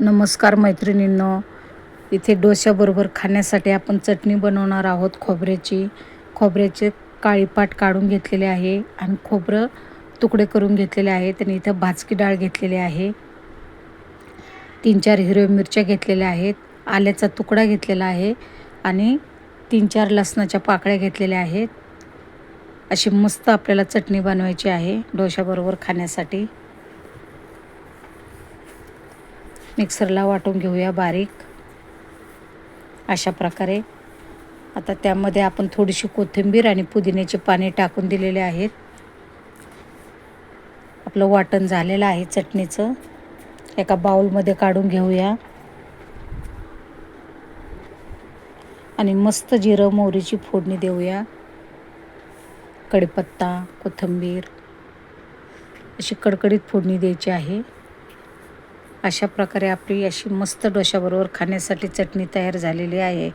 नमस्कार मैत्रिणींनो. इथे डोश्याबरोबर खाण्यासाठी आपण चटणी बनवणार आहोत खोबऱ्याची. खोबऱ्याचे काळीपाट काढून घेतलेले आहे आणि खोबरं तुकडे करून घेतलेले आहेत आणि इथं भाजकी डाळ घेतलेली आहे. तीन चार हिरव्या मिरच्या घेतलेल्या आहेत. आल्याचा तुकडा घेतलेला आहे आणि तीन चार लसणाच्या पाकळ्या घेतलेल्या आहेत. अशी मस्त आपल्याला चटणी बनवायची आहे डोशाबरोबर खाण्यासाठी. मिक्सरला वाटून घेऊया बारीक. अशा प्रकारे. आता त्यामध्ये आपण थोडीशी कोथिंबीर आणि पुदिन्याची पाने टाकून दिलेले आहेत. आपलं वाटण झालेलं आहे चटणीचं. एका बाउलमध्ये काढून घेऊया. आणि मस्त जिरं मोहरीची फोडणी देऊया. कढीपत्ता कोथिंबीर. अशी कडकडीत फोडणी द्यायची आहे. अशा प्रकारे आपली अशी मस्त डोशाबरोबर खाण्यासाठी चटणी तयार झालेली आहे.